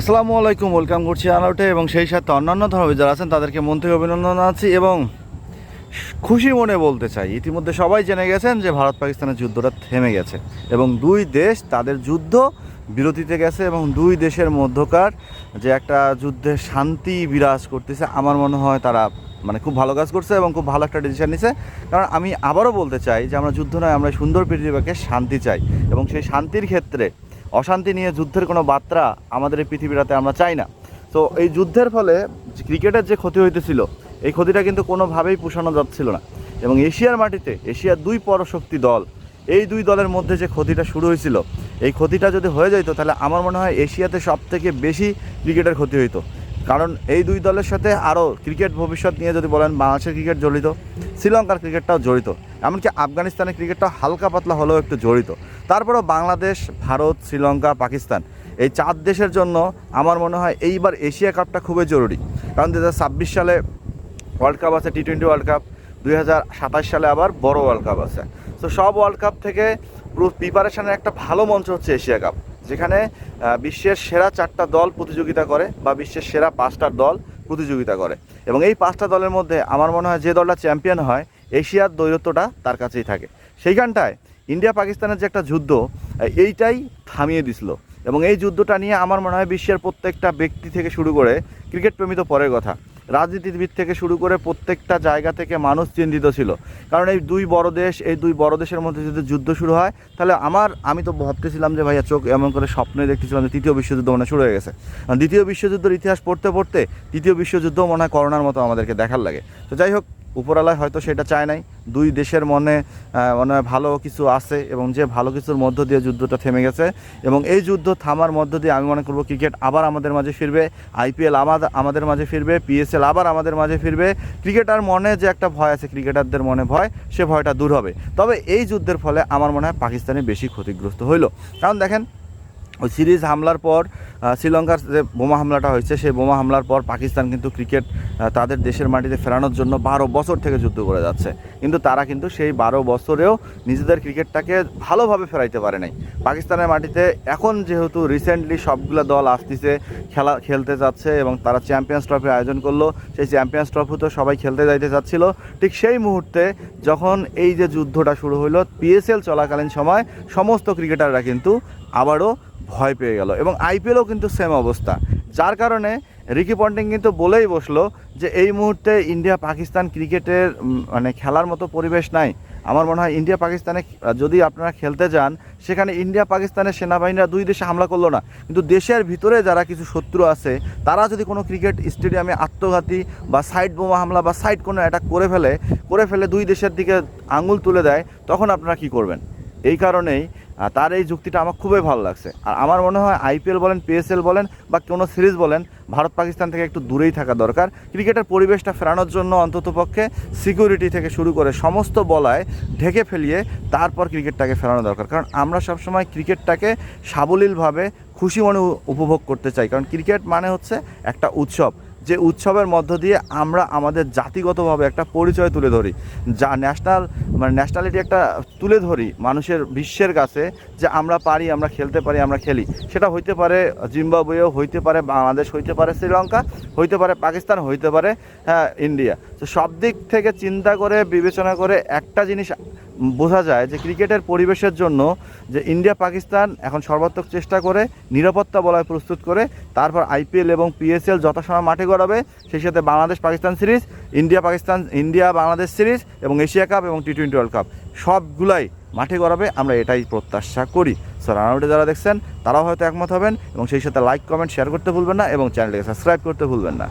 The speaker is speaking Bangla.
আসসালামু আলাইকুম ওয়েলকাম করছি আনাউটে এবং সেই সাথে অন্যান্য ধর্মে যারা আছেন, তাদেরকে মন থেকে অভিনন্দন জানাচ্ছি এবং খুশি মনে বলতে চাই। ইতিমধ্যে সবাই জেনে গেছেন যে ভারত পাকিস্তানের যুদ্ধটা থেমে গেছে এবং দুই দেশ তাদের যুদ্ধ বিরতিতে গেছে এবং দুই দেশের মধ্যকার যে একটা যুদ্ধে শান্তি বিরাজ করতেছে, আমার মনে হয় তারা মানে খুব ভালো কাজ করছে এবং খুব ভালো একটা ডিসিশন নিছে। কারণ আমি আবারও বলতে চাই যে আমরা যুদ্ধ নয়, আমরা সুন্দর পৃথিবীকে শান্তি চাই এবং সেই শান্তির ক্ষেত্রে অশান্তি নিয়ে যুদ্ধের কোনো বার্তা আমাদের এই পৃথিবীটাতে আমরা চাই না। তো এই যুদ্ধের ফলে ক্রিকেটের যে ক্ষতি হইতেছিল, এই ক্ষতিটা কিন্তু কোনোভাবেই পোষানো যাচ্ছিল না। এবং এশিয়ার মাটিতে, এশিয়ার দুই পরশক্তি দল, এই দুই দলের মধ্যে যে ক্ষতিটা শুরু হয়েছিল এই ক্ষতিটা যদি হয়ে যেত তাহলে আমার মনে হয় এশিয়াতে সব থেকে বেশি ক্রিকেটের ক্ষতি হইতো। কারণ এই দুই দলের সাথে আরও ক্রিকেট ভবিষ্যৎ নিয়ে যদি বলেন, বাংলাদেশের ক্রিকেট জড়িত শ্রীলঙ্কার ক্রিকেটটাও জড়িত এমনকি আফগানিস্তানের ক্রিকেটটা হালকা পাতলা হলেও একটু জড়িত। তারপরেও বাংলাদেশ, ভারত, শ্রীলঙ্কা, পাকিস্তান, এই চার দেশের জন্য আমার মনে হয় এইবার এশিয়া কাপটা খুবই জরুরি। কারণ দু হাজার ছাব্বিশ সালে ওয়ার্ল্ড কাপ আছে টি টোয়েন্টি ওয়ার্ল্ড কাপ দুই হাজার সাতাশ সালে আবার বড় ওয়ার্ল্ড কাপ আছে। তো সব ওয়ার্ল্ড কাপ থেকে পুরো প্রিপারেশনের একটা ভালো মঞ্চ হচ্ছে এশিয়া কাপ, যেখানে বিশ্বের সেরা চারটা দল প্রতিযোগিতা করে বা বিশ্বের সেরা পাঁচটা দল প্রতিযোগিতা করে। এবং এই পাঁচটা দলের মধ্যে আমার মনে হয় যে দলটা চ্যাম্পিয়ন হয় এশিয়ার দৈরত্বটা তার কাছেই থাকে। সেইখানটায় ইন্ডিয়া পাকিস্তানের যে একটা যুদ্ধ, এইটাই থামিয়ে দিছিল। এবং এই যুদ্ধটা নিয়ে আমার মনে হয় বিশ্বের প্রত্যেকটা ব্যক্তি থেকে শুরু করে ক্রিকেট প্রেমী তো পরের কথা, রাজনীতিবিদ থেকে শুরু করে প্রত্যেকটা জায়গা থেকে মানুষ চিন্তিত ছিল। কারণ এই দুই বড় দেশ, এই দুই বড় দেশের মধ্যে যদি যুদ্ধ শুরু হয়, তাহলে আমার, আমি তো ভাবতেছিলাম যে ভাইয়া চোখ এমন করে স্বপ্নে দেখতেছিলাম যে তৃতীয় বিশ্বযুদ্ধ মনে শুরু হয়ে গেছে। দ্বিতীয় বিশ্বযুদ্ধের ইতিহাস পড়তে পড়তে তৃতীয় বিশ্বযুদ্ধ মনে হয় করোনার মতো আমাদেরকে দেখার লাগে। তো যাই হোক উপরালায় হয়তো সেটা চায় নাই। দুই দেশের মনে মনে ভালো কিছু আছে এবং যে ভালো কিছুর মধ্য দিয়ে যুদ্ধটা থেমে গেছে এবং এই যুদ্ধ থামার মধ্য দিয়ে আমি মনে করব ক্রিকেট আবার আমাদের মাঝে ফিরবে, আইপিএল আমাদের আমাদের মাঝে ফিরবে, পিএসএল আবার আমাদের মাঝে ফিরবে। ক্রিকেটার মনে যে একটা ভয় আছে, ক্রিকেটারদের মনে ভয়, সে ভয়টা দূর হবে। তবে এই যুদ্ধের ফলে আমার মনে হয় পাকিস্তানে বেশি ক্ষতিগ্রস্ত হইল। কারণ দেখেন ওই সিরিজ হামলার পর শ্রীলঙ্কার যে বোমা হামলাটা হয়েছে, সেই বোমা হামলার পর পাকিস্তান কিন্তু ক্রিকেট তাদের দেশের মাটিতে ফেরানোর জন্য বারো বছর থেকে যুদ্ধ করে যাচ্ছে। কিন্তু তারা কিন্তু সেই বারো বছরেও নিজেদের ক্রিকেটটাকে ভালোভাবে ফেরাইতে পারে নাই। পাকিস্তানের মাটিতে এখন যেহেতু রিসেন্টলি সবগুলো দল আসতেছে, খেলা খেলতে যাচ্ছে এবং তারা চ্যাম্পিয়ন্স ট্রফি আয়োজন করল, সেই চ্যাম্পিয়ন্স ট্রফি তো সবাই খেলতে যাইতে চাচ্ছিল ঠিক সেই মুহূর্তে যখন এই যে যুদ্ধটা শুরু হলো পিএসএল চলাকালীন সময় সমস্ত ক্রিকেটাররা কিন্তু আবারও ভয় পেয়ে গেল। এবং আইপিএলও কিন্তু সেম অবস্থা। যার কারণে রিকি পন্টিং কিন্তু বলেই বসল যে, এই মুহূর্তে ইন্ডিয়া পাকিস্তান ক্রিকেটের মানে খেলার মতো পরিবেশ নাই। আমার মনে হয় ইন্ডিয়া পাকিস্তানে যদি আপনারা খেলতে যান, সেখানে ইন্ডিয়া পাকিস্তানের সেনাবাহিনীরা দুই দেশে হামলা করল না। কিন্তু দেশের ভিতরে যারা কিছু শত্রু আছে, তারা যদি কোনো ক্রিকেট স্টেডিয়ামে আত্মঘাতী বা সাইড বোমা হামলা বা সাইড কোনো অ্যাটাক করে ফেলে করে ফেলে দুই দেশের দিকে আঙুল তুলে দেয়, তখন আপনারা কি করবেন? এই কারণেই তার এই যুক্তিটা আমার খুবই ভালো লাগছে। আর আমার মনে হয় আইপিএল বলেন পিএসএল বলেন বা কোনো সিরিজ বলেন, ভারত পাকিস্তান থেকে একটু দূরেই থাকা দরকার। ক্রিকেটের পরিবেশটা ফেরানোর জন্য অন্ততপক্ষে সিকিউরিটি থেকে শুরু করে সমস্ত বলায় ঢেকে ফেলিয়ে তারপর ক্রিকেটটাকে ফেরানো দরকার। কারণ আমরা সবসময় ক্রিকেটটাকে সাবলীলভাবে খুশি মনে উপভোগ করতে চাই। কারণ ক্রিকেট মানে হচ্ছে একটা উৎসব। যে উৎসবের মধ্য দিয়ে আমরা আমাদের জাতিগতভাবে একটা পরিচয় তুলে ধরি। যা ন্যাশনাল মানে ন্যাশনালিটি একটা তুলে ধরি মানুষের বিশ্বের কাছে যে আমরা পারি, আমরা খেলতে পারি, আমরা খেলি। সেটা হইতে পারে জিম্বাবুয়েও, হইতে পারে বাংলাদেশ, হইতে পারে শ্রীলঙ্কা, হইতে পারে পাকিস্তান, হইতে পারে হ্যাঁ ইন্ডিয়া। তো সব দিক থেকে চিন্তা করে, বিবেচনা করে একটা জিনিস বোঝা যায় যে ক্রিকেটের পরিবেশের জন্য যে ইন্ডিয়া, পাকিস্তান এখন সর্বাত্মক চেষ্টা করে, নিরাপত্তা বলয় প্রস্তুত করে, তারপর আইপিএল এবং পিএসএল যথাসময় মাঠে গড়াবে, সেই সাথে Bangladesh Pakistan series India Pakistan India Bangladesh series এবং এশিয়া কাপ এবং টি টোয়েন্টি ওয়ার্ল্ড কাপ সবগুলাই মাঠে গড়াবে, আমরা এটাই প্রত্যাশা করি। সো রানাউটে যারা দেখছেন, তারাও হয়তো একমত হবেন এবং সেই সাথে লাইক কমেন্ট শেয়ার করতে ভুলবেন না এবং চ্যানেলটিকে সাবস্ক্রাইব করতে ভুলবেন না।